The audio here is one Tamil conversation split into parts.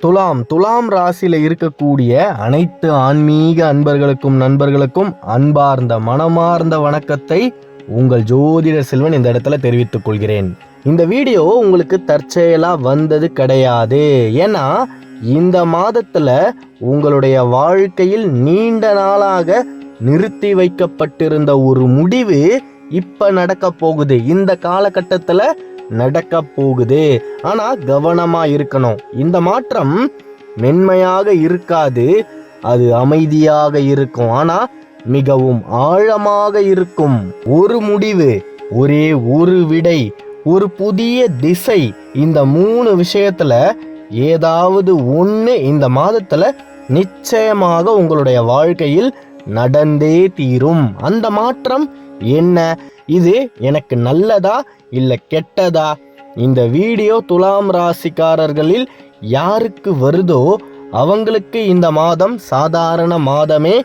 துலாம். துலாம் ராசியில் இருக்கக்கூடிய அனைத்து ஆன்மீக அன்பர்களுக்கும் நண்பர்களுக்கும் அன்பார்ந்த மனமார்ந்த வணக்கத்தை உங்கள் ஜோதிட செல்வன் இந்த இடத்துல தெரிவித்துக் கொள்கிறேன். இந்த வீடியோ உங்களுக்கு தற்செயலாக வந்தது கிடையாது. ஏன்னா இந்த மாதத்தில் உங்களுடைய வாழ்க்கையில் நீண்ட நாளாக நிறுத்தி வைக்கப்பட்டிருந்த ஒரு முடிவு இப்ப நடக்க போகுது. இந்த காலகட்டத்தில் நடக்க போகுது ஆனா கவனமா இருக்கணும் இந்த மாற்றம் மென்மையாக இருக்காது அது அமைதியாக இருக்கும். ஆனா மிகவும் ஆழமாக இருக்கும். ஒரு முடிவு ஒரே ஒரு விடை ஒரு புதிய திசை. இந்த மூணு விஷயத்துல ஏதாவது ஒன்று இந்த மாதத்துல நிச்சயமாக உங்களுடைய வாழ்க்கையில் நடந்தே தீரும். அந்த மாற்றம் என்ன? இது எனக்கு நல்லதா இல்லை கெட்டதா? இந்த வீடியோ துலாம் ராசிக்காரர்களில் யாருக்கு வருதோ அவங்களுக்கு இந்த மாதம் சாதாரண மாதமே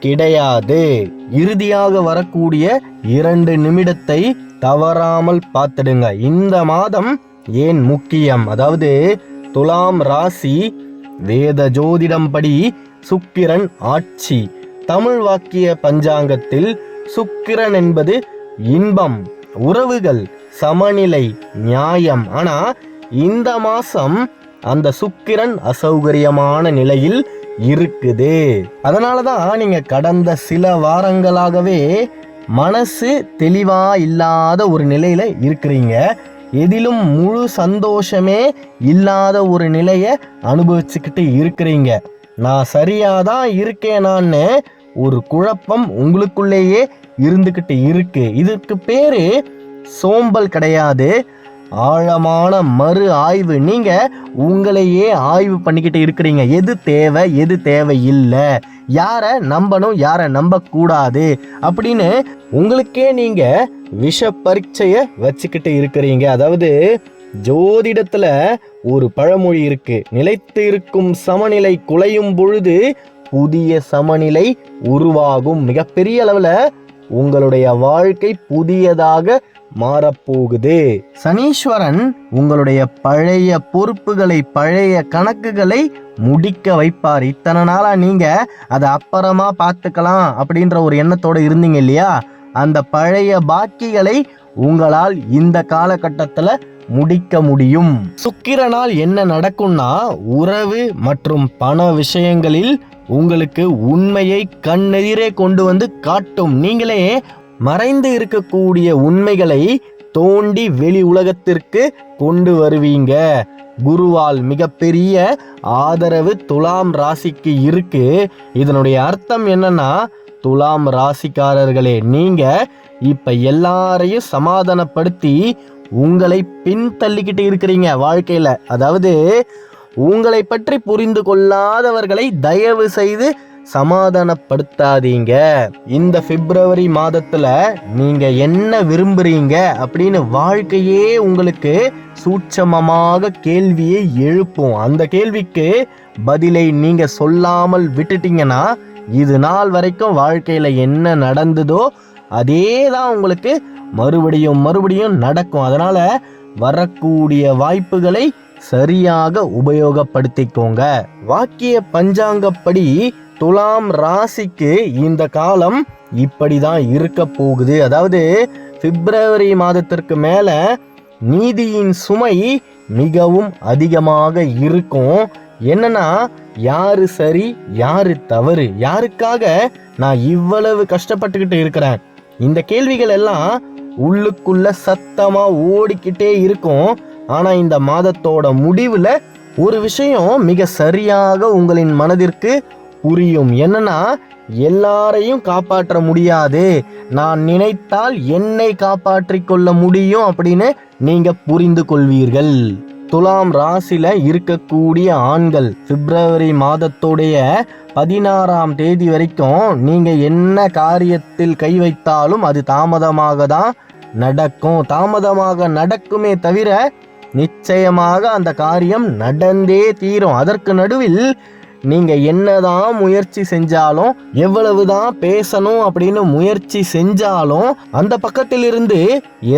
கிடையாது. இறுதியாக வரக்கூடிய இரண்டு நிமிடத்தை தவறாமல் பார்த்துடுங்க. இந்த மாதம் ஏன் முக்கியம்? அதாவது துலாம் ராசி வேத ஜோதிடம் படி சுக்கிரன் ஆட்சி. தமிழ் வாக்கிய பஞ்சாங்கத்தில் சுக்கிரன் என்பது இன்பம் உறவுகள் சமநிலை நியாயம். ஆனா இந்த மாசம் அந்த சுக்கிரன் அசௌகரியமான நிலையில் இருக்குது. அதனால தான் நீங்க கடந்த சில வாரங்களாகவே மனசு தெளிவா இல்லாத ஒரு நிலையில இருக்கிறீங்க. எதிலும் முழு சந்தோஷமே இல்லாத ஒரு நிலையை அனுபவிச்சுக்கிட்டு இருக்கிறீங்க. நான் சரியாதான் இருக்கேனான்னு ஒரு குழப்பம் உங்களுக்குள்ளேயே இருந்துக்கிட்டு இருக்கு. இதுக்கு பேரு சோம்பல் கிடையாது. ஆழமான மறு ஆய்வு. நீங்க உங்களையே ஆய்வு பண்ணிக்கிட்டு இருக்கிறீங்க. எது தேவை எது தேவை இல்லை யாரை நம்பணும் யாரை நம்பக்கூடாது அப்படின்னு உங்களுக்கே நீங்க விஷ பரீட்சைய வச்சுக்கிட்டு இருக்கிறீங்க. அதாவது ஜோதிடத்துல ஒரு பழமொழி இருக்கு. நிலைத்து இருக்கும் சமநிலை குலையும் பொழுது புதிய சமநிலை உருவாகும். மிகப்பெரிய அளவில் உங்களுடைய வாழ்க்கை புதியதாக மாறப்போகுது. சனீஸ்வரன் உங்களுடைய பழைய பொறுப்புகளை பழைய கணக்குகளை முடிக்க வைப்பார். இத்தனை நாளாக நீங்கள் அதை அப்புறமா பார்த்துக்கலாம் அப்படின்ற ஒரு எண்ணத்தோடு இருந்தீங்க இல்லையா? அந்த பழைய பாக்கிகளை உங்களால் இந்த காலகட்டத்தில் முடிக்க முடியும். சுக்கிரனால் என்ன நடக்கும்னா உறவு மற்றும் பண விஷயங்களில் உங்களுக்கு உண்மையை கண்ணெதிரே கொண்டு வந்து காட்டும். நீங்களே மறைந்து இருக்கக்கூடிய உண்மைகளை தோண்டி வெளி உலகத்திற்கு கொண்டு வருவீங்க. குருவால் மிகப்பெரிய ஆதரவு துலாம் ராசிக்கு இருக்கு. இதனுடைய அர்த்தம் என்னன்னா துலாம் ராசிக்காரர்களே நீங்க இப்ப எல்லாரையும் சமாதானப்படுத்தி உங்களை பின்தள்ளிக்கிட்டு இருக்கிறீங்க வாழ்க்கையில. அதாவது உங்களை பற்றி புரிந்து கொள்ளாதவர்களை தயவு செய்து சமாதானப்படுத்தாதீங்க. இந்த பிப்ரவரி மாதத்துல நீங்க என்ன விரும்புறீங்க அப்படின்னு வாழ்க்கையே உங்களுக்கு சூட்சமமாக கேள்வியை எழுப்பும். அந்த கேள்விக்கு பதிலை நீங்க சொல்லாமல் விட்டுட்டீங்கன்னா இது நாள் வரைக்கும் வாழ்க்கையில என்ன நடந்ததோ அதே தான் உங்களுக்கு மறுபடியும் மறுபடியும் நடக்கும். அதனால வரக்கூடிய வாய்ப்புகளை சரியாக உபயோகப்படுத்திக்கோங்க. வாக்கிய பஞ்சாங்கப்படி துலாம் ராசிக்கு இந்த காலம் இப்படிதான் இருக்க போகுது. அதாவது பிப்ரவரி மாதத்திற்கு மேல நீதியின் சுமை மிகவும் அதிகமாக இருக்கும். என்னன்னா யாரு சரி யாரு தவறு? யாருக்காக நான் இவ்வளவு கஷ்டப்பட்டுக்கிட்டு இருக்கிறேன்? இந்த கேள்விகள் எல்லாம் உள்ளுக்குள்ள சத்தமா ஓடிக்கிட்டே இருக்கும். ஆனால் இந்த மாதத்தோட முடிவில் ஒரு விஷயம் மிக சரியாக உங்களின் மனதிற்கு புரியும். என்னன்னா எல்லாரையும் காப்பாற்ற முடியாது. நான் நினைத்தால் என்னை காப்பாற்றி கொள்ள முடியும் அப்படின்னு நீங்க புரிந்து கொள்வீர்கள். துலாம் ராசியில இருக்கக்கூடிய ஆண்கள் பிப்ரவரி மாதத்துடைய பதினாறாம் தேதி வரைக்கும் நீங்க என்ன காரியத்தில் கை வைத்தாலும் அது தாமதமாக தான் நடக்கும். தாமதமாக நடக்குமே தவிர நிச்சயமாக அந்த காரியம் நடந்தே தீரும். அதற்கு நடுவில் நீங்க என்னதான் முயற்சி செஞ்சாலும் எவ்வளவுதான் பேசணும் அப்படின்னு முயற்சி செஞ்சாலும் அந்த பக்கத்திலிருந்து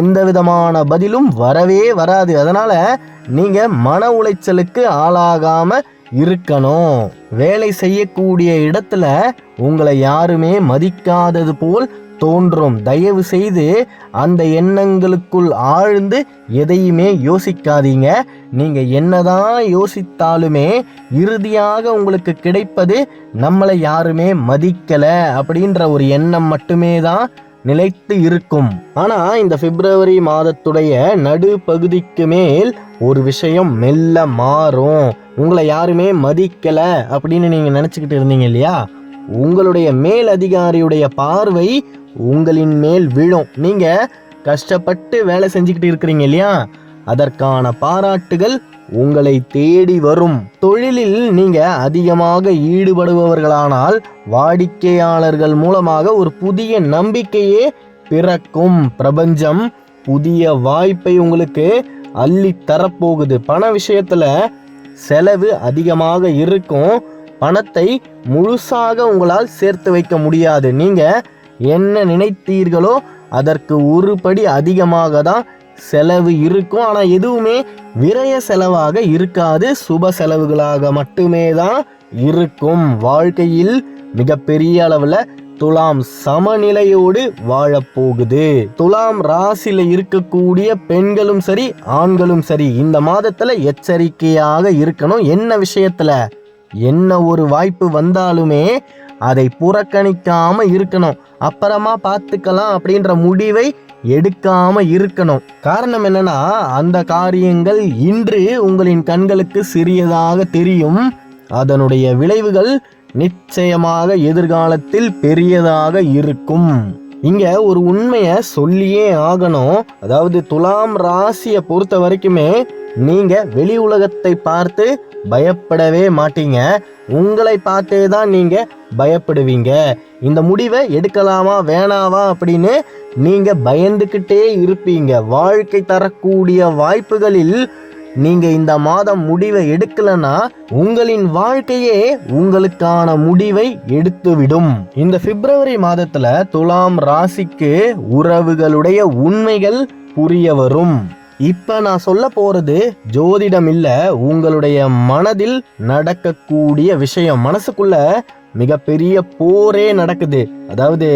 எந்த விதமான பதிலும் வரவே வராது. அதனால நீங்க மன உளைச்சலுக்கு ஆளாகாம இருக்கணும். வேலை செய்யக்கூடிய இடத்துல உங்களை யாருமே மதிக்காதது போல் தோன்றும். தயவு செய்து அந்த எண்ணங்களுக்குள் ஆழ்ந்து எதையுமே யோசிக்காதீங்க. நீங்கள் என்னதான் யோசித்தாலுமே இறுதியாக உங்களுக்கு கிடைப்பது நம்மளை யாருமே மதிக்கலை அப்படின்ற ஒரு எண்ணம் மட்டுமே தான் நிலைத்து இருக்கும். ஆனா இந்த பிப்ரவரி மாதத்துடைய நடு பகுதிக்கு மேல் ஒரு விஷயம் மெல்ல மாறும். உங்களை யாருமே மதிக்கல அப்படின்னு நீங்க நினைச்சுக்கிட்டு இருந்தீங்க இல்லையா? உங்களுடைய மேல் அதிகாரியுடைய பார்வை உங்களின் மேல் விழும். நீங்க கஷ்டப்பட்டு வேலை செஞ்சுக்கிட்டு இருக்கிறீங்க இல்லையா? அதற்கான பாராட்டுகள் உங்களை தேடி வரும். தொழிலில் நீங்க அதிகமாக ஈடுபடுபவர்களானால் வாடிக்கையாளர்கள் மூலமாக ஒரு புதிய நம்பிக்கையே பிறக்கும். பிரபஞ்சம் புதிய வாய்ப்பை உங்களுக்கு அள்ளி தரப்போகுது பண விஷயத்துல செலவு அதிகமாக இருக்கும். பணத்தை முழுசாக உங்களால் சேர்த்து வைக்க முடியாது. நீங்கள் என்ன நினைத்தீர்களோ அதற்கு ஒரு படி அதிகமாக தான் செலவு இருக்கும். ஆனால் எதுவுமே விரய செலவாக இருக்காது. சுப செலவுகளாக மட்டுமே தான் இருக்கும். வாழ்க்கையில் மிகப்பெரிய அளவில் துலாம் சமநிலையோடு வாழப்போகுது. துலாம் ராசியில் இருக்கக்கூடிய பெண்களும் சரி ஆண்களும் சரி இந்த மாதத்தில் எச்சரிக்கையாக இருக்கணும். என்ன விஷயத்தில்? என்ன ஒரு வாய்ப்பு வந்தாலுமே அதை புறக்கணிக்காம இருக்கணும். அப்புறமா பார்த்துக்கலாம் அப்படின்ற முடிவை எடுக்காம இருக்கணும். காரணம் என்னன்னா அந்த காரியங்கள் இன்று உங்களின் கண்களுக்கு சிறியதாக தெரியும். அதனுடைய விளைவுகள் நிச்சயமாக எதிர்காலத்தில் பெரியதாக இருக்கும். இங்க ஒரு உண்மையை சொல்லியே ஆகணும். அதாவது துலாம் ராசியை பொறுத்த வரைக்குமே நீங்க வெளி உலகத்தை பார்த்து பயப்படவே மாட்டீங்க. உங்களை பார்த்தே தான் நீங்கள் பயப்படுவீங்க. இந்த முடிவை எடுக்கலாமா வேணாவா அப்படின்னு நீங்கள் பயந்துக்கிட்டே இருப்பீங்க. வாழ்க்கை தரக்கூடிய வாய்ப்புகளில் நீங்கள் இந்த மாதம் முடிவை எடுக்கலனா உங்களின் வாழ்க்கையே உங்களுக்கான முடிவை எடுத்துவிடும். இந்த பிப்ரவரி மாதத்தில் துலாம் ராசிக்கு உறவுகளுடைய உண்மைகள் புரிய வரும். இப்போ நான் சொல்ல போறது ஜோதிடம் இல்லை உங்களுடைய மனதில் நடக்கக்கூடிய விஷயம். மனசுக்குள்ள மிகப்பெரிய போரே நடக்குது. அதாவது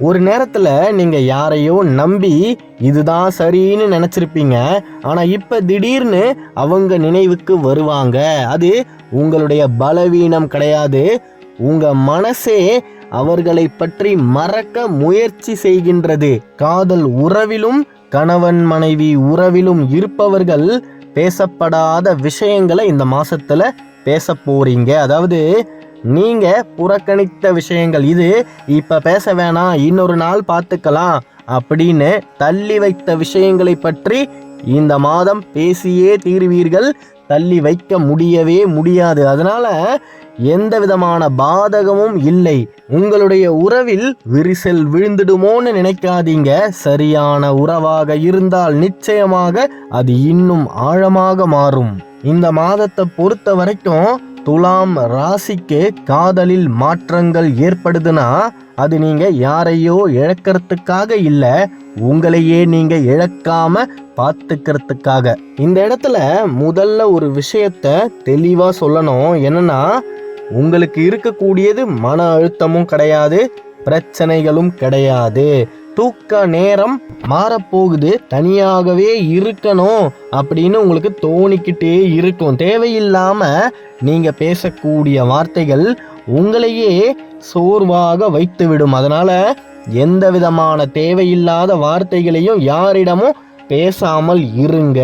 ஒரு நேரத்தில் நீங்கள் யாரையோ நம்பி இதுதான் சரின்னு நினச்சிருப்பீங்க. ஆனால் இப்போ திடீர்னு அவங்க நினைவுக்கு வருவாங்க. அது உங்களுடைய பலவீனம் கிடையாது. உங்கள் மனசே அவர்களை பற்றி மறக்க முயற்சி செய்கின்றது. காதல் உறவிலும் கணவன் மனைவி உறவிலும் இருப்பவர்கள் பேசப்படாத விஷயங்களை இந்த மாசத்துல பேச போறீங்க. அதாவது நீங்க புறக்கணித்த விஷயங்கள் இது இப்ப பேச வேணாம் இன்னொரு நாள் பார்த்துக்கலாம் அப்படின்னு தள்ளி வைத்த விஷயங்களை பற்றி இந்த மாதம் பேசியே தீருவீர்கள். தள்ளி வைக்க முடியவே முடியாது. அதனால எந்த விதமான பாதகமும் இல்லை. உங்களுடைய உறவில் விரிசல் விழுந்துடுமோன்னு நினைக்காதீங்க. சரியான உறவாக இருந்தால் நிச்சயமாக அது இன்னும் ஆழமாக மாறும். இந்த மாதத்தை பொறுத்த வரைக்கும் துலாம் ராசிக்கு காதலில் மாற்றங்கள் ஏற்படுதுன்னா அது நீங்க யாரையோ இழக்கிறதுக்காக இல்ல உங்களையே நீங்க இழக்காம பார்த்துக்கிறதுக்காக. இந்த இடத்துல முதல்ல ஒரு விஷயத்த தெளிவா சொல்லணும். என்னன்னா உங்களுக்கு இருக்கக்கூடியது மன அழுத்தமும் கிடையாது பிரச்சனைகளும் கிடையாது. தூக்க நேரம் மாறப்போகுது தனியாகவே இருக்கணும் அப்படின்னு உங்களுக்கு தோணிக்கிட்டே இருக்கும். தேவையில்லாமல் நீங்கள் பேசக்கூடிய வார்த்தைகள் உங்களையே சோர்வாக வைத்துவிடும். அதனால் எந்த விதமான தேவையில்லாத வார்த்தைகளையும் யாரிடமும் பேசாமல் இருங்க.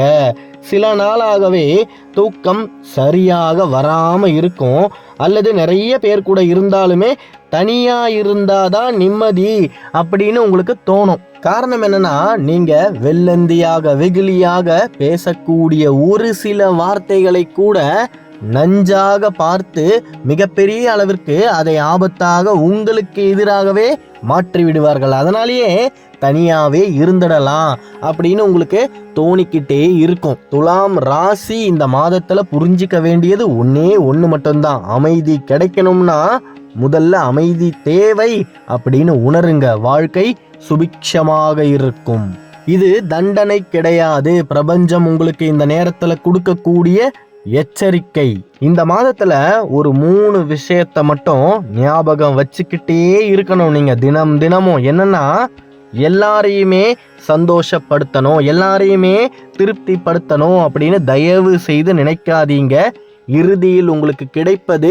சில நாளாகவே தூக்கம் சரியாக வராமல் இருக்கும். அல்லது நிறைய பேர் கூட இருந்தாலுமே தனியாக இருந்தால் தான் நிம்மதி அப்படின்னு உங்களுக்கு தோணும். காரணம் என்னன்னா நீங்கள் வெள்ளந்தியாக வெகுளியாக பேசக்கூடிய ஒரு சில வார்த்தைகளை கூட நஞ்சாக பார்த்து மிகப்பெரிய அளவிற்கு அதை ஆபத்தாக உங்களுக்கு எதிராகவே மாற்றி விடுவார்கள் அதனாலேயே தனியாகவே இருந்துடலாம் அப்படின்னு உங்களுக்கு தோணிக்கிட்டே இருக்கும். துலாம் ராசி இந்த மாதத்தில் புரிஞ்சிக்க வேண்டியது ஒன்றே ஒன்று மட்டும்தான். அமைதி கிடைக்கணும்னா முதல்ல அமைதி தேவை அப்படின்னு உணருங்க. வாழ்க்கை சுபிக்ஷமாக இருக்கும். இது தண்டனை கிடையாது. பிரபஞ்சம் உங்களுக்கு இந்த நேரத்தில் கொடுக்கக்கூடிய எச்சரிக்கை. இந்த மாதத்தில் ஒரு மூணு விஷயத்த மட்டும் ஞாபகம் வச்சுக்கிட்டே இருக்கணும் நீங்கள் தினம் தினமும் என்னென்னா எல்லாரையுமே சந்தோஷப்படுத்தணும் எல்லாரையுமே திருப்திப்படுத்தணும் அப்படின்னு தயவு செய்து நினைக்காதீங்க. இறுதியில் உங்களுக்கு கிடைப்பது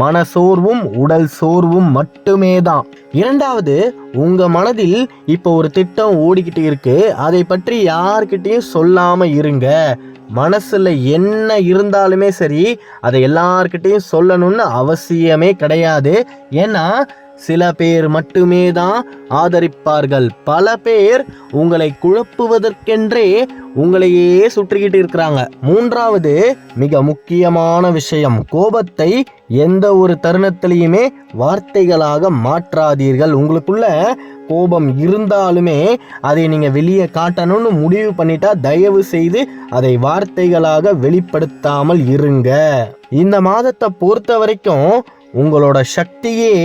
மன சோர்வும் உடல் சோர்வும் மட்டுமே தான் இரண்டாவது உங்க மனதில் இப்போ ஒரு திட்டம் ஓடிக்கிட்டு இருக்கு. அதை பற்றி யார்கிட்டையும் சொல்லாம இருங்க. மனசுல என்ன இருந்தாலுமே சரி அதை எல்லார்கிட்டையும் சொல்லணும்னு அவசியமே கிடையாது. ஏன்னா சில பேர் மட்டுமே தான் ஆதரிப்பார்கள். பல பேர் உங்களை குழப்புவதற்கென்றே உங்களையே சுற்றிக்கிட்டு இருக்கிறாங்க. மூன்றாவது மிக முக்கியமான விஷயம். கோபத்தை எந்த ஒரு தருணத்திலையுமே வார்த்தைகளாக மாற்றாதீர்கள். உங்களுக்குள்ள கோபம் இருந்தாலுமே அதை நீங்க வெளியே காட்டணும்னு முடிவு பண்ணிட்டா தயவு செய்து அதை வார்த்தைகளாக வெளிப்படுத்தாமல் இருங்க. இந்த மாதத்தை பொறுத்த வரைக்கும் உங்களோட சக்தியே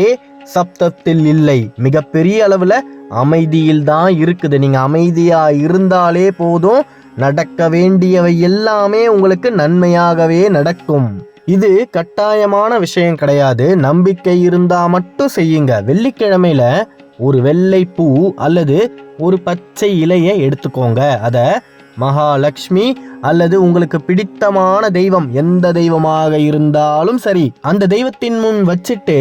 சப்தத்தில் இல்லை. மிகப்பெரிய அளவில் அமைதியில் தான் இருக்குது. நீங்கள் அமைதியாக இருந்தாலே போதும். நடக்க வேண்டியவை எல்லாமே உங்களுக்கு நன்மையாகவே நடக்கும். இது கட்டாயமான விஷயம் கிடையாது. நம்பிக்கை இருந்தா மட்டும் செய்யுங்க. வெள்ளிக்கிழமையில ஒரு வெள்ளை பூ அல்லது ஒரு பச்சை இலையை எடுத்துக்கோங்க. அதை மகாலட்சுமி அல்லது உங்களுக்கு பிடித்தமான தெய்வம் எந்த தெய்வமாக இருந்தாலும் சரி அந்த தெய்வத்தின் முன் வச்சுட்டு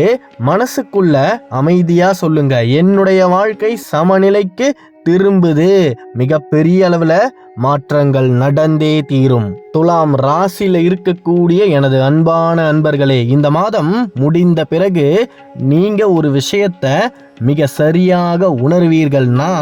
மனசுக்குள்ள அமைதியா சொல்லுங்க. என்னுடைய வாழ்க்கை சமநிலைக்கு திரும்புது. மிகப்பெரிய அளவுல மாற்றங்கள் நடந்தே தீரும். துலாம் ராசியில இருக்கக்கூடிய எனது அன்பான அன்பர்களே இந்த மாதம் முடிந்த பிறகு நீங்க ஒரு விஷயத்த மிக சரியாக உணர்வீர்கள்னா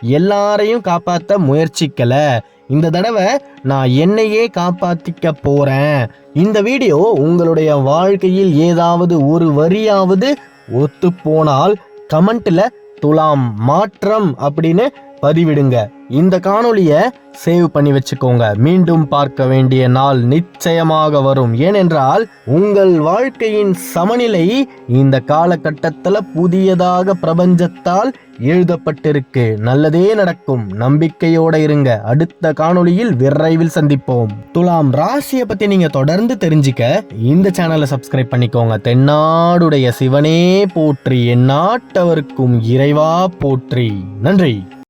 எல்லாரையும் காப்பாற்ற முயற்சிக்கல. இந்த தடவை நான் என்னையே காப்பாத்திக்க போறேன். இந்த வீடியோ உங்களுடைய வாழ்க்கையில் ஏதாவது ஒரு வரியாவது ஒத்து போனால் கமெண்ட்ல துலாம் மாற்றம் அப்படின்னு பதிவிடுங்க. இந்த காணொளியை சேவ் பண்ணி வச்சுக்கோங்க. மீண்டும் பார்க்க வேண்டிய நாள் நிச்சயமாக வரும். ஏனென்றால் உங்கள் வாழ்க்கையின் சமநிலை இந்த காலகட்டத்தில் புதியதாக பிரபஞ்சத்தால் எழுதப்பட்டிருக்கு. நல்லதே நடக்கும். நம்பிக்கையோட இருங்க. அடுத்த காணொளியில் விரைவில் சந்திப்போம். துலாம் ராசியை பத்தி நீங்க தொடர்ந்து தெரிஞ்சுக்க இந்த சேனலை சப்ஸ்கிரைப் பண்ணிக்கோங்க. தென்னாடுடைய சிவனே போற்றி எந்நாட்டவருக்கும் இறைவா போற்றி. நன்றி.